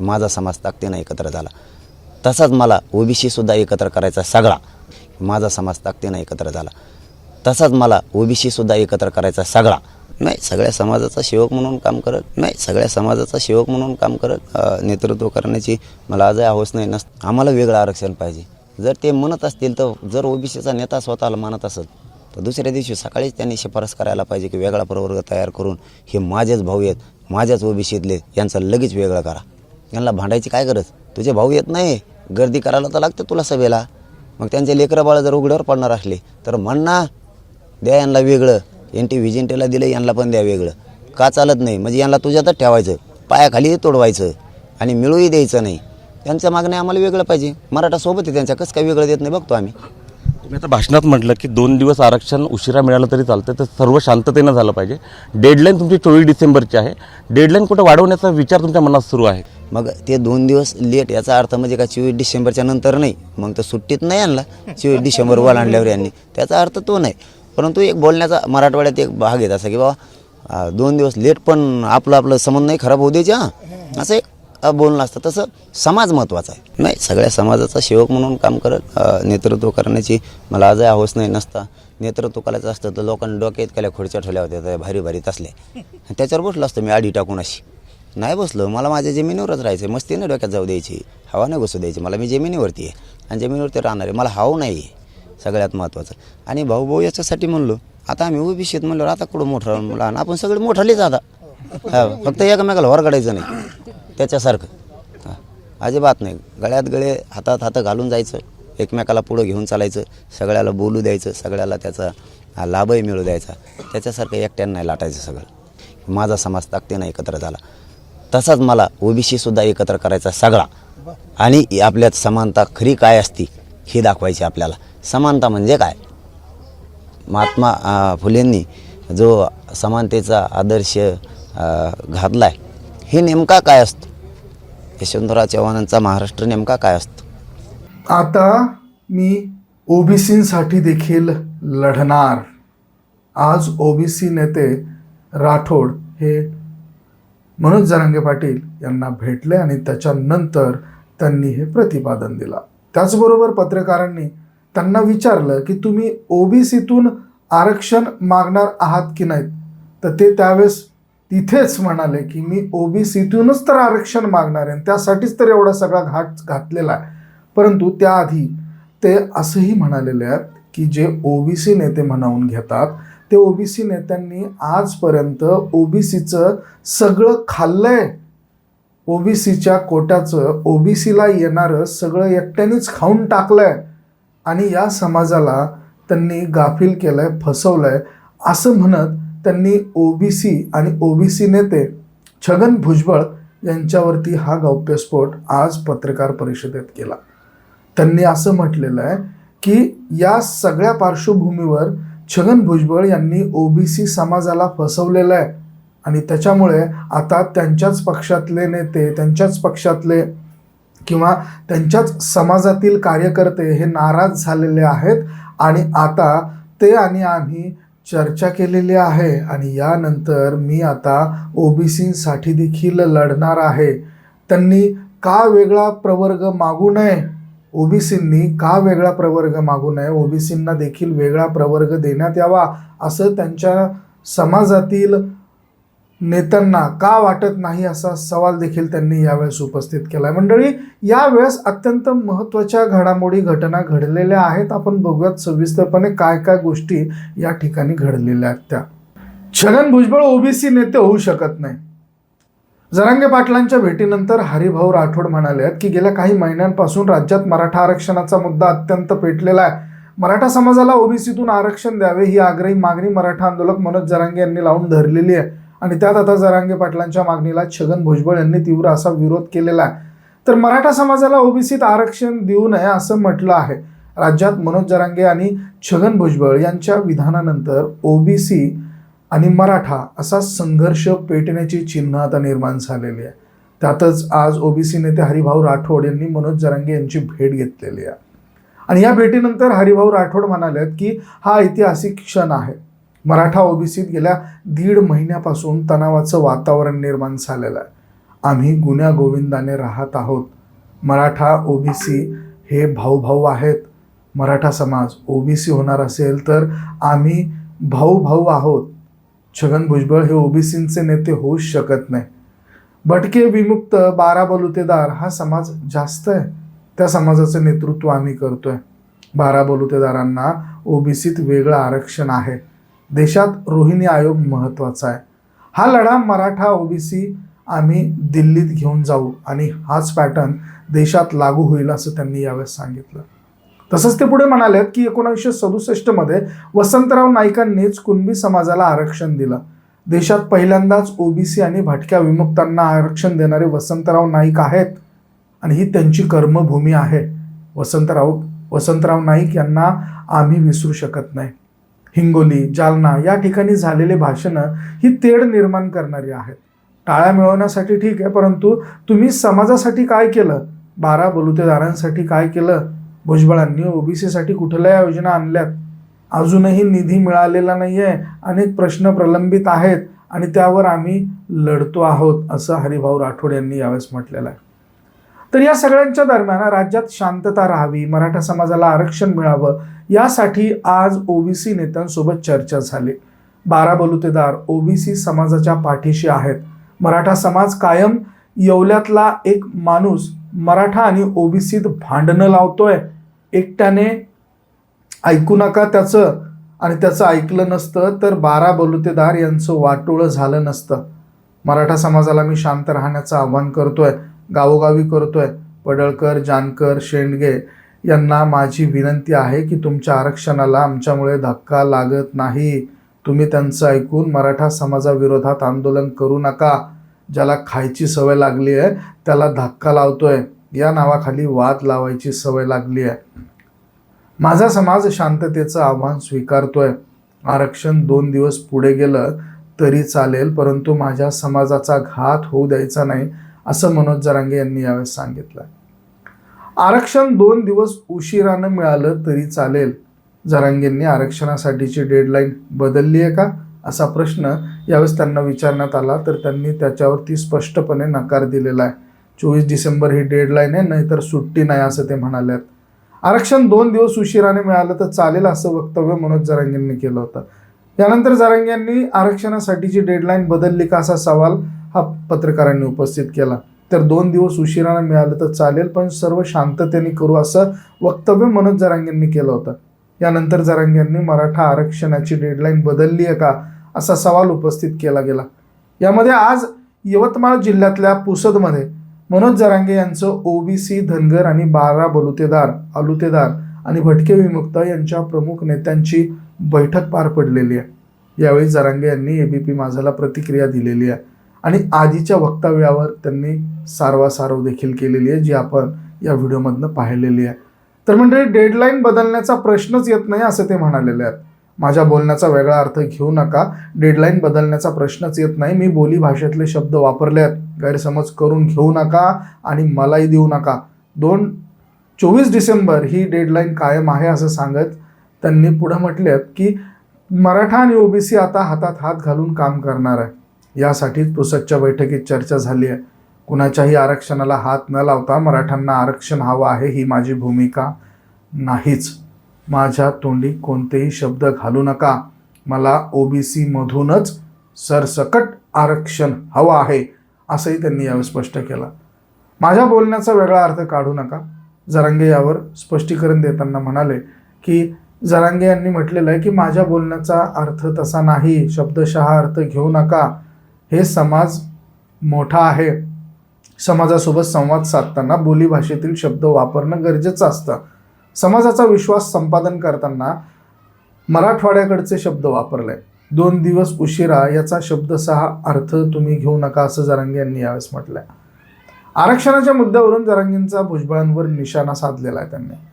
माझा समाज ताकदीनं एकत्र झाला. तसाच मला ओबीसीसुद्धा एकत्र करायचा सगळा. माझा समाज ताकदीनं एकत्र झाला. तसाच मला ओबीसीसुद्धा एकत्र करायचा सगळा. नाही सगळ्या समाजाचा सेवक म्हणून काम करत नाही सगळ्या समाजाचा सेवक म्हणून काम करत नेतृत्व करण्याची मला आजही हवस नाही. नस आम्हाला वेगळं आरक्षण पाहिजे. जर ते म्हणत असतील तर जर ओबीसीचा नेता स्वतःला मानत असेल तर दुसऱ्या दिवशी सकाळीच त्यांनी शिफारस करायला पाहिजे की वेगळा प्रवर्ग तयार करून हे माझेच भाऊ आहेत माझ्याच ओबीसीतले यांचं लगेच वेगळं करा. यांना भांडायची काय गरज? तुझे भाऊ येत नाही. गर्दी करायला तर लागतं तुला सभेला. मग त्यांचे लेकरं बाळ जर उघड्यावर पडणार असले तर म्हण ना द्या यांना वेगळं. एन टी व्हिजिंटेला दिलं यांना पण द्या वेगळं. का चालत नाही? म्हणजे यांना तुझ्यातच ठेवायचं. पायाखाली तोडवायचं. आणि मिळूही द्यायचं नाही. त्यांच्या मागण्या आम्हाला वेगळं पाहिजे. मराठा सोबत आहे त्यांच्या. कसं काय वेगळं देत नाही बघतो आम्ही. तुम्ही आता भाषणात म्हटलं की दोन दिवस आरक्षण उशिरा मिळालं तरी चालतं तर सर्व शांततेनं झालं पाहिजे. डेडलाईन तुमची चोवीस डिसेंबरची आहे. डेडलाईन कुठं वाढवण्याचा विचार तुमच्या मनात सुरू आहे? मग ते दोन दिवस लेट याचा अर्थ म्हणजे का चोवीस डिसेंबरच्या नंतर नाही मग तर सुट्टीत नाही आणला चोवीस डिसेंबर आणल्यावर यांनी. त्याचा अर्थ तो नाही. परंतु एक बोलण्याचा मराठवाड्यात एक भाग येत असा की बाबा दोन दिवस लेट पण आपलं आपलं संबंध नाही खराब होऊ द्यायचे हां. असं एक बोलणं असतं. तसं समाज महत्त्वाचा आहे. नाही सगळ्या समाजाचा सेवक म्हणून काम करत नेतृत्व करण्याची मला आजही हवस नाही नसता. नेतृत्व करायचं असतं तर लोकांनी डोक्यात केल्या खुर्च्या ठेवल्या होत्या त्या भारी भारी तसल्या त्याच्यावर बसलो असतो मी आडी टाकून अशी. नाही बसलो मला माझ्या जमिनीवरच राहायचं मस्ती नाही डोक्यात जाऊ द्यायची हवा नाही बसू द्यायची मला मी जमिनीवरती आहे. आणि जमिनीवरती राहणार आहे मला हाव नाही आहे सगळ्यात महत्त्वाचं. आणि भाऊ भाऊ याच्यासाठी म्हणलो आता आम्ही ओबीसीत म्हणलो आता कुठं मोठं लहान आपण सगळे मोठालेच आता. हा फक्त एकमेकाला वरगडायचं काढायचं नाही त्याच्यासारखं. अजिबात नाही. गळ्यात गळे हातात हातं घालून जायचं. एकमेकाला पुढं घेऊन चालायचं. सगळ्याला बोलू द्यायचं. सगळ्याला त्याचा लाभही मिळू द्यायचा. त्याच्यासारखं एकट्यानं नाही लाटायचं सगळं. माझा समाज ताकदीनं एकत्र झाला. तसाच मला ओबीसीसुद्धा एकत्र करायचा सगळा. आणि आपल्यात समानता खरी काय असती हे दाखवायची आपल्याला. समानता म्हणजे काय? महात्मा फुलेंनी जो समानतेचा आदर्श घातला आहे हे नेमका काय असतो? यशवंतराव चव्हाणांचा महाराष्ट्र नेमका काय असतो? आता मी ओबीसीसाठी देखील लढणार. आज ओबीसी नेते राठोड हे मनोज जरांगे पाटील यांना भेटले आणि त्याच्यानंतर त्यांनी हे प्रतिपादन दिलं. त्याचबरोबर पत्रकारांनी त्यांना विचारलं की तुम्ही ओबीसीतून आरक्षण मागणार आहात की नाहीत? तर ते त्यावेळेस तिथेच म्हणाले की मी ओबीसीतूनच तर आरक्षण मागणार आहे त्यासाठीच तर एवढा सगळा घाट घातलेला आहे. परंतु त्याआधी ते असंही म्हणालेले आहेत की जे ओबीसी नेते म्हणावून घेतात ते ओबीसी नेत्यांनी आजपर्यंत ओबीसीचं सगळं खाल्लंय. ओबीसीच्या कोट्याचं ओबीसीला येणारं सगळं एकट्यानेच खाऊन टाकलंय. आणि या समाजाला त्यांनी गाफील केलंय फसवलंय असं म्हणत त्यांनी ओबीसी आणि ओबीसी नेते छगन भुजबळ यांच्यावरती हा गौप्यस्फोट आज पत्रकार परिषदेत केला. त्यांनी असं म्हटलेलं आहे की या सगळ्या पार्श्वभूमीवर छगन भुजबळ यांनी ओबीसी समाजाला फसवलेलं आहे आणि त्याच्यामुळे आता त्यांच्याच पक्षातले नेते त्यांच्याच पक्षातले किंवा त्यांच्याच समाजातील कार्यकर्ते हे नाराज झालेले आहेत आणि आता ते आणि आम्ही चर्चा केलेली आहे आणि यानंतर मी आता ओबीसीसाठी देखील लढणार आहे. त्यांनी का वेगळा प्रवर्ग मागू नये? ओबीसींनी का वेगळा प्रवर्ग मागू नये? ओबीसींना देखील वेगळा प्रवर्ग देण्यात यावा असं त्यांच्या समाजातील नेत्यांना का वाटत नाही असा सवाल देखील त्यांनी यावेळेस उपस्थित केला आहे मंडळी यावेळेस अत्यंत महत्त्वाच्या घडामोडी घटना घडलेल्या आहेत. आपण बघूयात सविस्तरपणे काय काय गोष्टी या ठिकाणी घडलेल्या आहेत त्या. छगन भुजबळ ओबीसी नेते होऊ शकत नाही. जरांगे पाटलांच्या भेटीनंतर हरिभाऊ राठोड म्हणाले आहेत की गेल्या काही महिन्यांपासून राज्यात मराठा आरक्षणाचा मुद्दा अत्यंत पेटलेला आहे. मराठा समाजाला ओबीसीतून आरक्षण द्यावे ही आग्रही मागणी मराठा आंदोलक मनोज जरांगे यांनी लावून धरलेली आहे. आणि त्यात आता जरांगे पाटलांच्या मागणीला छगन भुजबळ यांनी तीव्र असा विरोध केलेला आहे. तर मराठा समाजाला ओबीसीत आरक्षण देऊ नये असं म्हटलं आहे. राज्यात मनोज जरांगे आणि छगन भुजबळ यांच्या विधानानंतर ओबीसी आणि मराठा असा संघर्ष पेटण्याची चिन्ह आता निर्माण झालेली आहे. त्यातच आज ओबीसी नेते हरिभाऊ राठोड यांनी मनोज जरांगे यांची भेट घेतलेली आहे. आणि या भेटीनंतर हरिभाऊ राठोड म्हणाले की हा ऐतिहासिक क्षण आहे. मराठा ओबीसीत गेल्या दीड महिन्यापासून तणावाचं वातावरण निर्माण झालेलं आहे. आम्ही गुन्ह्या गोविंदाने राहत आहोत. मराठा ओबीसी हे भाऊभाऊ आहेत. मराठा समाज ओबीसी होणार असेल तर आम्ही भाऊ भाऊ आहोत. छगन भुजबळ हे ओबीसींचे नेते होऊच शकत नाही. भटके विमुक्त बारा बलुतेदार हा समाज जास्त आहे. त्या समाजाचं नेतृत्व आम्ही करतोय. बारा बलुतेदारांना ओबीसीत वेगळं आरक्षण आहे. देशात रोहिणी आयोग महत्त्वाचा आहे. हा लढा मराठा ओबीसी आम्ही दिल्लीत घेऊन जाऊ आणि हाच पॅटर्न देशात लागू होईल असं त्यांनी यावेळेस सांगितलं. तसंच ते पुढे म्हणालेत की एकोणीसशे सदुसष्टमध्ये वसंतराव नाईकांनीच कुणबी समाजाला आरक्षण दिलं. देशात पहिल्यांदाच ओबीसी आणि भटक्या विमुक्तांना आरक्षण देणारे वसंतराव नाईक आहेत आणि ही त्यांची कर्मभूमी आहे. वसंतराव वसंतराव नाईक यांना आम्ही विसरू शकत नाही. हिंगोली जालना या ठिकाणी झालेले भाषणं ही तेढ निर्माण करणारी आहेत. टाळ्या मिळवण्यासाठी ठीक आहे परंतु तुम्ही समाजासाठी काय केलं? बारा बलुतेदारांसाठी काय केलं? भुजबळांनी ओबीसीसाठी कुठल्या योजना आणल्यात? अजूनही निधी मिळालेला नाही आहे अनेक प्रश्न प्रलंबित आहेत आणि त्यावर आम्ही लढतो आहोत असं हरिभाऊ राठोड यांनी यावेळेस म्हटलेलं आहे. तर या सगळ्यांच्या दरम्यान राज्यात शांतता राहावी मराठा समाजाला आरक्षण मिळावं यासाठी आज ओबीसी नेत्यांसोबत चर्चा झाली. बारा बलुतेदार ओबीसी समाजाच्या पाठीशी आहेत. मराठा समाज कायम येवल्यातला एक माणूस मराठा आणि ओबीसीत भांडणं लावतोय. एकट्याने ऐकू नका त्याचं. आणि त्याचं ऐकलं नसतं तर बारा बलुतेदार यांचं वाटोळं झालं नसतं. मराठा समाजाला मी शांत राहण्याचं आव्हान करतोय. गावोगावी करतोय. पडळकर जानकर शेंडगे यांना माझी विनंती आहे की तुमच्या आरक्षणाला आमच्यामुळे धक्का लागत नाही. तुम्ही त्यांचं ऐकून मराठा समाजाविरोधात आंदोलन करू नका. ज्याला खायची सवय लागली आहे त्याला धक्का लावतोय. या नावाखाली वाद लावायची सवय लागली आहे. माझा समाज शांततेचं आव्हान स्वीकारतोय. आरक्षण दोन दिवस पुढे गेलं तरी चालेल परंतु माझ्या समाजाचा घात होऊ द्यायचा नाही. असं मनोज जरांगे यांनी यावेळेस सांगितलं. आरक्षण दोन दिवस उशिरानं मिळालं तरी चालेल. जरांगेंनी आरक्षणासाठीची डेडलाईन बदलली आहे का? असा प्रश्न यावेळेस त्यांना विचारण्यात आला तर त्यांनी त्याच्यावरती स्पष्टपणे नकार दिलेला आहे. चोवीस डिसेंबर ही डेडलाईन आहे नाहीतर सुट्टी नाही असं ते म्हणाले आहेत आरक्षण दोन दिवस उशिराने मिळालं तर चालेल असं वक्तव्य मनोज जरांगेंनी केलं होतं. यानंतर जरांगे यांनी आरक्षणासाठीची डेडलाईन बदलली का असा सवाल हा पत्रकारांनी उपस्थित केला. तर दोन दिवस उशिरानं मिळालं तर चालेल पण सर्व शांततेने करू असं वक्तव्य मनोज जरांगेंनी केलं होतं. यानंतर जरांगे यांनी मराठा आरक्षणाची डेडलाईन बदलली आहे का असा सवाल उपस्थित केला गेला. यामध्ये आज यवतमाळ जिल्ह्यातल्या पुसदमध्ये मनोज जरांगे यांचं ओबीसी धनगर आणि बारा बलुतेदार आलुतेदार आणि भटके विमुक्त यांच्या प्रमुख नेत्यांची बैठक पार पडलेली आहे. यावेळी जरांगे यांनी एबीपी माझाला प्रतिक्रिया दिलेली आहे. आणि आधीच्या वक्तव्यावर त्यांनी सारवासारव देखील केलेली आहे जी आपण या व्हिडिओमधनं पाहिलेली आहे. तर म्हणजे डेडलाईन बदलण्याचा प्रश्नच येत नाही असं ते म्हणालेले आहेत. माझ्या बोलण्याचा वेगळा अर्थ घेऊ नका. डेडलाईन बदलण्याचा प्रश्नच येत नाही. मी बोली भाषेतले शब्द वापरले आहेत. गैरसमज करून घेऊ नका आणि मलाही देऊ नका. दोन चोवीस डिसेंबर ही डेडलाईन कायम आहे असं सांगत त्यांनी पुढं म्हटले आहेत की मराठा आणि ओबीसी आता हातात हात घालून काम करणार आहे. यासाठीच पुसदच्या बैठकीत चर्चा झाली आहे. कुणाच्याही आरक्षणाला हात न लावता मराठ्यांना आरक्षण हवं आहे ही माझी भूमिका नाहीच. माझ्या तोंडी कोणतेही शब्द घालू नका. मला ओ बी सीमधूनच सरसकट आरक्षण हवं आहे असंही त्यांनी यावर स्पष्ट केलं. माझ्या बोलण्याचा वेगळा अर्थ काढू नका. जरांगे यावर स्पष्टीकरण देताना म्हणाले की जरांगे यांनी म्हटलेलं आहे की माझ्या बोलण्याचा अर्थ तसा नाही. शब्दशः अर्थ घेऊ नका. हे समाज मोठा आहे. समाजासोबत संवाद साधताना बोलीभाषेतील शब्द वापरणं गरजेचं असतं. समाजाचा विश्वास संपादन करताना मराठवाड्याकडचे शब्द वापरले. दोन दिवस उशिरा याचा शब्दसहा अर्थ तुम्ही घेऊ नका असं जरांगे यांनी यावेळेस म्हटलंय. आरक्षणाच्या मुद्द्यावरून जरांगेंचा भुजबळांवर निशाणा साधलेला आहे त्यांनी.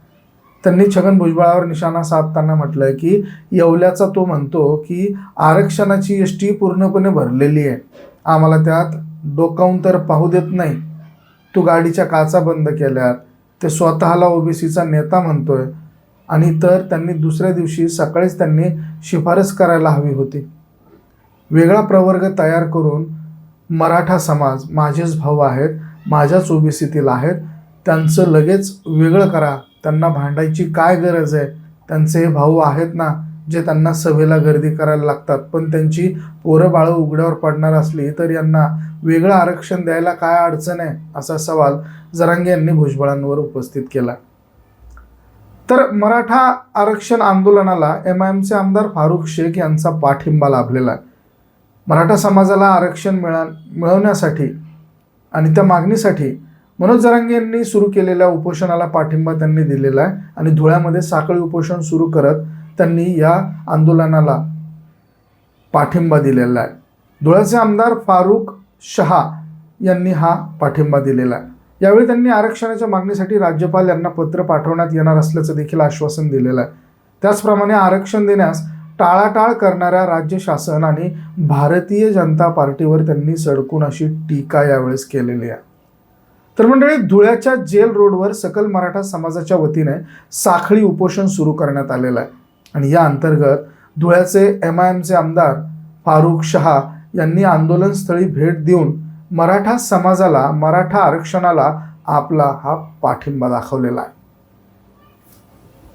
त्यांनी छगन भुजबळावर निशाणा साधताना म्हटलंय की येवल्याचा तो म्हणतो की आरक्षणाची एस टी पूर्णपणे भरलेली आहे. आम्हाला त्यात डोकावून तर पाहू देत नाही. तू गाडीच्या काचा बंद केल्यात. ते स्वतःला ओबीसीचा नेता म्हणतोय. आणि तर त्यांनी दुसऱ्या दिवशी सकाळीच त्यांनी शिफारस करायला हवी होती. वेगळा प्रवर्ग तयार करून मराठा समाज माझेच भाऊ आहेत माझ्याच ओबीसीतील आहेत त्यांचं लगेच वेगळं करा. त्यांना भांडायची काय गरज आहे? त्यांचे हे भाऊ आहेत ना जे त्यांना सभेला गर्दी करायला लागतात. पण त्यांची पोरं बाळं उघड्यावर पडणार असली तर यांना वेगळं आरक्षण द्यायला काय अडचण आहे? असा सवाल जरांगे यांनी भुजबळांवर उपस्थित केला. तर मराठा आरक्षण आंदोलनाला एम आय एमचे आमदार फारुख शेख यांचा पाठिंबा लाभलेला आहे. मराठा समाजाला आरक्षण मिळा मिळवण्यासाठी आणि त्या मागणीसाठी मनोज जरांगे यांनी सुरू केलेल्या उपोषणाला पाठिंबा त्यांनी दिलेला आहे आणि धुळ्यामध्ये साखळी उपोषण सुरू करत त्यांनी या आंदोलनाला पाठिंबा दिलेला आहे. धुळ्याचे आमदार फारुख शहा यांनी हा पाठिंबा दिलेला आहे. यावेळी त्यांनी आरक्षणाच्या मागणीसाठी राज्यपाल यांना पत्र पाठवण्यात येणार असल्याचं देखील आश्वासन दिलेलं आहे. त्याचप्रमाणे आरक्षण देण्यास टाळाटाळ करणाऱ्या राज्य शासन आणि भारतीय जनता पार्टीवर त्यांनी सडकून अशी टीका यावेळेस केलेली आहे. तर मंडळी धुळ्याच्या जेल रोडवर सकल मराठा समाजाच्या वतीने साखळी उपोषण सुरू करण्यात आलेलं आहे. आणि या अंतर्गत धुळ्याचे एम आय एमचे आमदार फारुख शहा यांनी आंदोलनस्थळी भेट देऊन मराठा समाजाला मराठा आरक्षणाला आपला हा पाठिंबा दाखवलेला आहे.